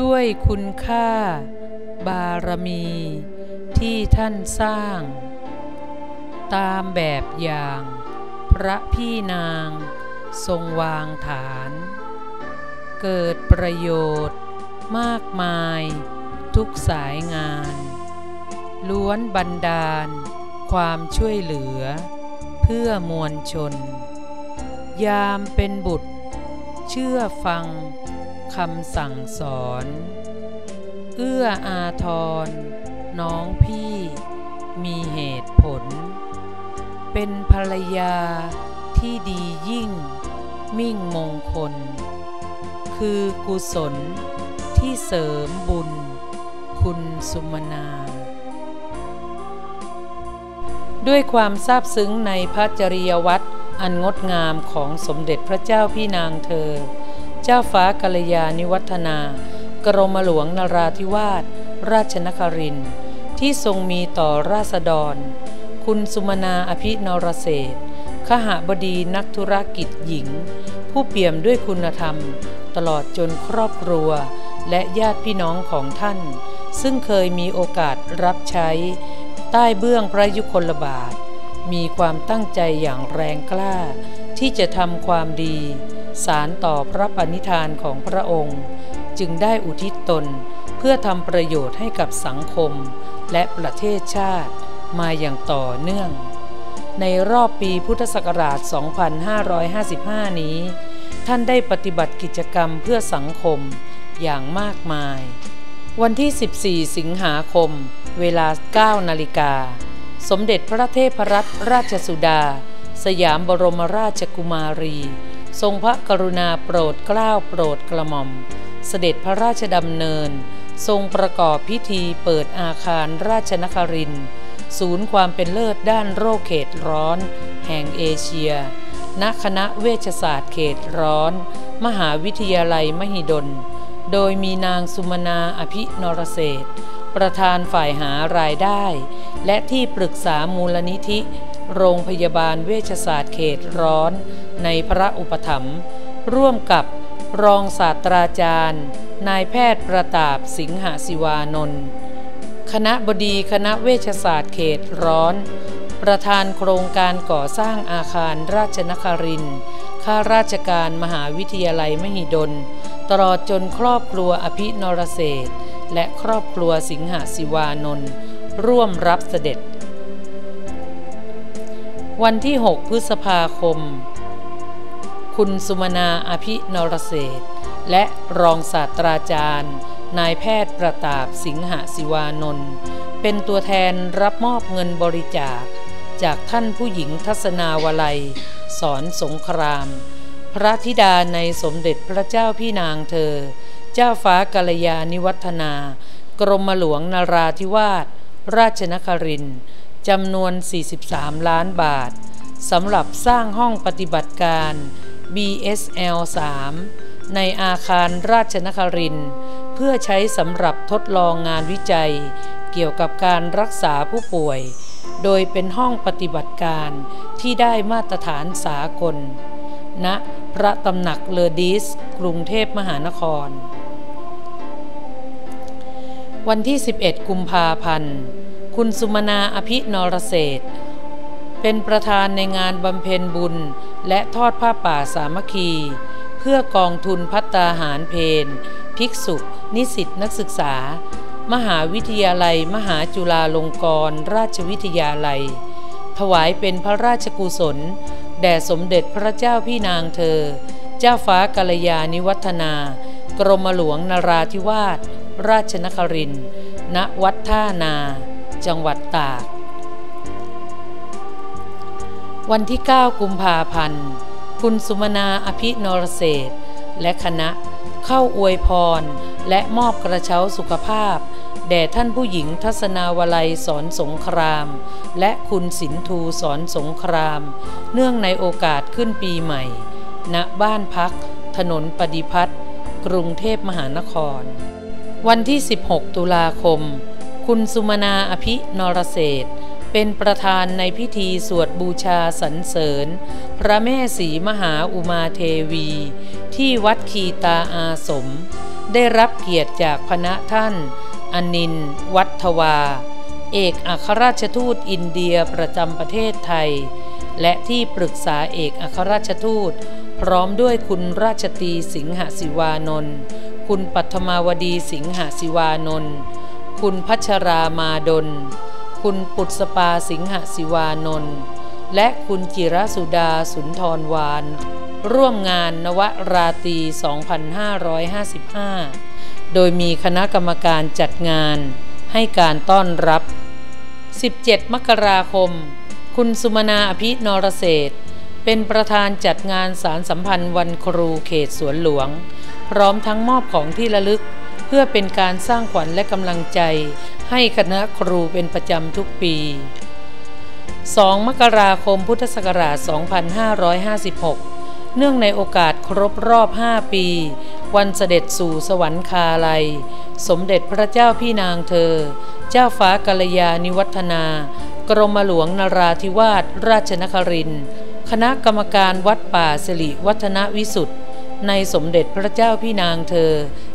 ด้วยคุณค่า บารมี ที่ท่านสร้าง ตามแบบอย่าง พระพี่นาง ทรงวางฐาน เกิดประโยชน์ มากมาย ทุกสายงาน ล้วนบันดาล ความช่วยเหลือ เพื่อมวลชน ยามเป็นบุตร เชื่อฟัง คำสั่งสอน เอื้ออาทร น้องพี่ มีเหตุผล เป็นภรรยาที่ดียิ่ง มิ่งมงคล คือกุศลที่เสริมบุญ คุณสุมนา ด้วยความซาบซึ้งในพระจริยวัตรอันงดงามของสมเด็จพระเจ้าพี่นางเธอ เจ้าฟ้ากัลยาณิวัฒนา กรมหลวงนราธิวาสราชนครินทร์ที่ทรงมีต่อราษฎร คุณสุมนาอภินรเศษขหบดีนักธุรกิจหญิง ผู้เปี่ยมด้วยคุณธรรม ตลอดจนครอบครัว และญาติพี่น้องของท่าน ซึ่งเคยมีโอกาสรับใช้ ใต้เบื้องพระยุคลบาท มีความตั้งใจอย่างแรงกล้า ที่จะทำความดี สารต่อพระปณิธานของพระองค์ จึงได้อุทิศตนเพื่อทำประโยชน์ให้กับสังคมและประเทศชาติมาอย่างต่อเนื่อง ในรอบปีพุทธศักราช 2555 นี้ ท่านได้ปฏิบัติกิจกรรมเพื่อสังคมอย่างมากมาย วันที่ 14 สิงหาคม เวลา 9 นาฬิกา สมเด็จพระเทพรัตนราชสุดา สยามบรมราชกุมารี ทรงพระกรุณาโปรดเกล้าโปรดกระหม่อม เสด็จพระราชดำเนิน ทรงประกอบพิธีเปิดอาคารราชนครินศูนย์ความเป็นเลิศด้านโรคเขตร้อน แห่งเอเชีย ณ คณะเวชศาสตร์เขตร้อน มหาวิทยาลัยมหิดล โดยมีนางสุมนาอภินรเศษประธานฝ่ายหารายได้ และที่ปรึกษามูลนิธิ โรงพยาบาลเวชศาสตร์เขตร้อนในพระอุปถัมภ์ร่วมกับรองศาสตราจารย์ นายแพทย์ประตาบสิงหศิวานนท์คณะบดีคณะเวชศาสตร์เขตร้อน ประธานโครงการก่อสร้างอาคารราชนครินข้าราชการมหาวิทยาลัยมหิดล ตลอดจนครอบครัวอภินรเศษและครอบครัวสิงหศิวานนท์ร่วมรับเสด็จ วันที่ 6 พฤษภาคม คุณสุมนาอภินรเศษและรองศาสตราจารย์ นายแพทย์ประตาบสิงหศิวานนท์เป็นตัวแทนรับมอบเงินบริจาค จากท่านผู้หญิงทัศนาวลัย สอนสงคราม พระธิดาในสมเด็จพระเจ้าพี่นางเธอ เจ้าฟ้ากัลยาณิวัฒนา กรมหลวงนาราธิวาสราชนครินทร์ จำนวน 43 ล้านบาทสำหรับสร้างห้องปฏิบัติการ BSL 3ในอาคารราชนครินเพื่อใช้สำหรับทดลองงานวิจัย เกี่ยวกับการรักษาผู้ป่วย โดยเป็นห้องปฏิบัติการที่ได้มาตรฐานสากลณพระตำหนักเลอดิส กรุงเทพมหานคร วันที่ 11 กุมภาพันธ์ คุณสุมนาอภินรเศษเป็นประธานในงานบำเพ็ญบุญและทอดผ้าป่าสามัคคี เพื่อกองทุนพัตตาหารเพนภิกษุ นิสิตนักศึกษา มหาวิทยาลัย มหาจุฬาลงกรณราชวิทยาลัย ถวายเป็นพระราชกุศล แด่สมเด็จพระเจ้าพี่นางเธอ เจ้าฟ้ากัลยาณิวัฒนา กรมหลวงนราธิวาส ราชนครินทร์ณวัดท่านา จังหวัดตาก วันที่ 9 กุมภาพันธ์ คุณสุมนาอภินรเศษและคณะเข้าอวยพร และมอบกระเช้าสุขภาพ แด่ท่านผู้หญิงทัศนาวลัยสอนสงคราม และคุณสินทูสอนสงคราม เนื่องในโอกาสขึ้นปีใหม่ ณบ้านพัก ถนนปฏิพัฒน์กรุงเทพมหานคร วันที่ 16 ตุลาคม คุณสุมนาอภินรเศษเป็นประธานในพิธีสวดบูชาสรรเสริญ พระแม่ศรีมหาอุมาเทวี ที่วัดคีตาอาสม ได้รับเกียรติจากพณะท่าน อนิน วัฒวา เอกอัครราชทูตอินเดียประจำประเทศไทย และที่ปรึกษาเอกอัครราชทูต พร้อมด้วยคุณราชตีสิงหศิวานนท์คุณปัทมาวดีสิงหศิวานนท์ คุณพัชรามาดล คุณปุตสปาสิงหศิวานนท์และคุณจิรสุดาสุนทรวาน ร่วมงานนวราตรี 2555 โดยมีคณะกรรมการจัดงานให้การต้อนรับ 17 มกราคม คุณสุมนาอภินรเศษเป็นประธานจัดงานสารสัมพันธ์วันครูเขตสวนหลวง พร้อมทั้งมอบของที่ระลึก พื่อเป็นการสร้างขวัญและกำลังใจ ให้คณะครูเป็นประจำทุกปี 2 มกราคมพุทธศักราช 2556 เนื่องในโอกาสครบรอบ 5 ปี วันเสด็จสู่สวรรคาลัย สมเด็จพระเจ้าพี่นางเธอ เจ้าฟ้ากัลยาณิวัฒนา กรมหลวงนราธิวาสราชนครินทร์คณะกรรมการวัดป่าสิริวัฒนวิสุทธ์ในสมเด็จพระเจ้าพี่นางเธอ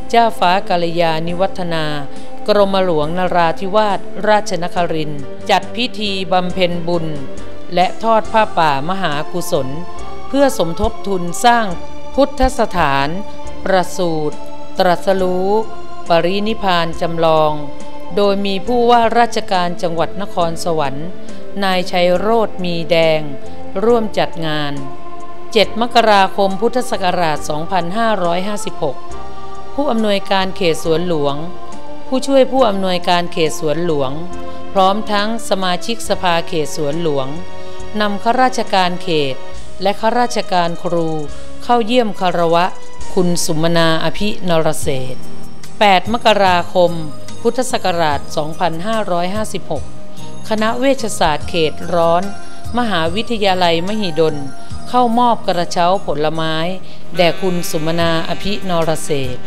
เจ้าฟ้ากาลยานิวัฒนากรมหลวงนราธิวาสราชนครินทร์จัดพิธีบำเพ็ญบุญ และทอดผ้าป่ามหากุศล เพื่อสมทบทุนสร้างพุทธสถาน ประสูตร ตรัสรู้ ปรินิพานจำลอง โดยมีผู้ว่าราชการจังหวัดนครสวรรค์ นายชัยโรธมีแดง ร่วมจัดงาน 7 มกราคมพุทธศักราช 2556 ผู้อำนวยการเขตสวนหลวง ผู้ช่วยผู้อำนวยการเขตสวนหลวง พร้อมทั้งสมาชิกสภาเขตสวนหลวงนำข้าราชการเขต และข้าราชการครู เข้าเยี่ยมคารวะ คุณสุมนาอภินรเศษ 8 มกราคม พุทธศักราช 2556 คณะเวชศาสตร์เขตร้อน มหาวิทยาลัยมหิดลเข้ามอบกระเช้าผลไม้ แด่คุณสุมนาอภินรเศษ